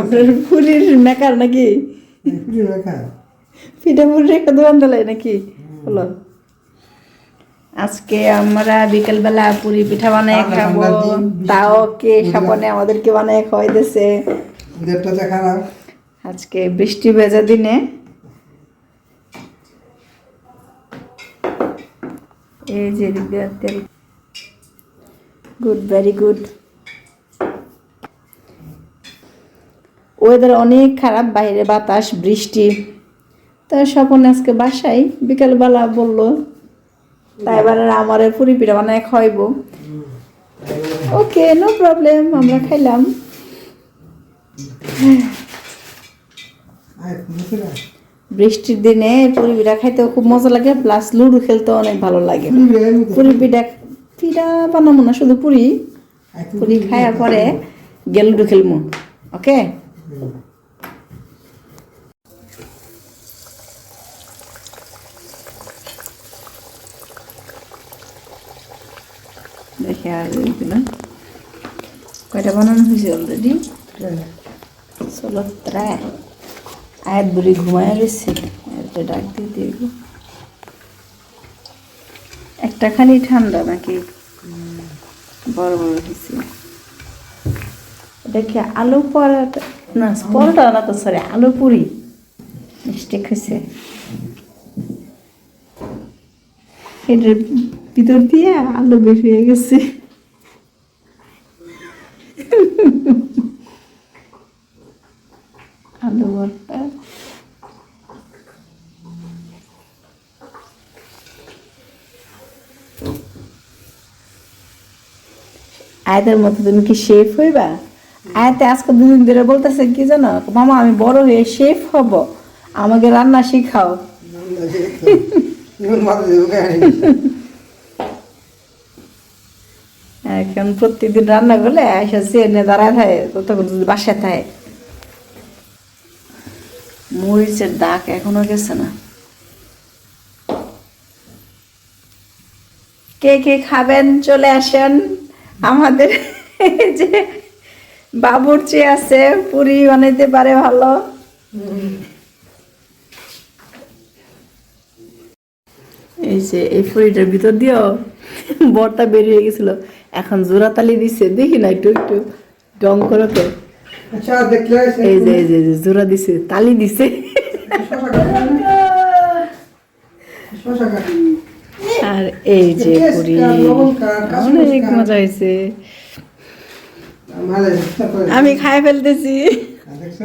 আপনার পুরীর মেকার নাকি? পিঠা দোকান দিলাই নাকি? বলো। আজকে আমরা বিকেলবেলা পুরি পিঠা বানায় খাব। তাও কে সাপনে আমাদেরকে বানায় খাওয়াই দিছে আজকে বৃষ্টি ভেজা দিনে। এই যে তেল। গুড ভেরি গুড ওয়েদার অনেক খারাপ বাইরে বাতাস বৃষ্টি। তা স্বপন আজকে বাসায় বিকালবেলা বলল তাই এবার আমার পুরি পিঠা বানায় খাইবো ওকে নো প্রবলেম আমরা খাইলাম। বৃষ্টির দিনে পুরি পিঠা খাইতেও খুব মজা লাগে প্লাস লুডো খেলতেও অনেক ভালো লাগে। পুরি পিঠা পিঠা বানাবো না শুধু পুরি। পুরি খাওয়ার পরে গিয়ে লুডো খেলব ওকে? দেখে আর না কয়টা বানানো হয়েছে অলরেডি ষোলো প্রায় আয়াত বুড়ি ঘুমায় রয়েছে একটা ডাক দিয়ে দিয়ে একটা খালি ঠান্ডা নাকি? বড় বড় হয়েছে। কি আলু পরোটা? না পরোটা না তো সরি আলু পুরি। মিস্টেক হয়েছে এটার ভিতর দিয়ে আলু বের হয়ে গেছে। আলু ভর্তা। আয়াতের মতো তুমি কি শেফ হইবা? আয়াতে আজকে দুদিন ধরে বলতেছে, কি জানো? মামা, আমি বড় হয়ে শেফ হব। আমাকে রান্না শিখাও। এখন প্রত্যেকদিন রান্না করলে আয়সা সে এনে দাঁড়ায় থাকে যদি বাসায় থাকে। মরিচের দাগ এখনও গেছে না। কে কে খাবেন? চলে আসেন আমাদের যে বাবুর্চি আছে পুরি বানাইতে পারে ভালো। এই যে এই ফুরিটার ভিতর দিয়েও বরটা বেরিয়ে গেছিল। এখন জোড়া তালি দিছে দেখি না একটু একটু ডং করে তো। আচ্ছা এই যে এই যে জোড়া দিছে তালি দিছে। আর এই যে পুরি অনেক মজা হয়েছে। আমি খাই ফেলতেছি। দেখছ?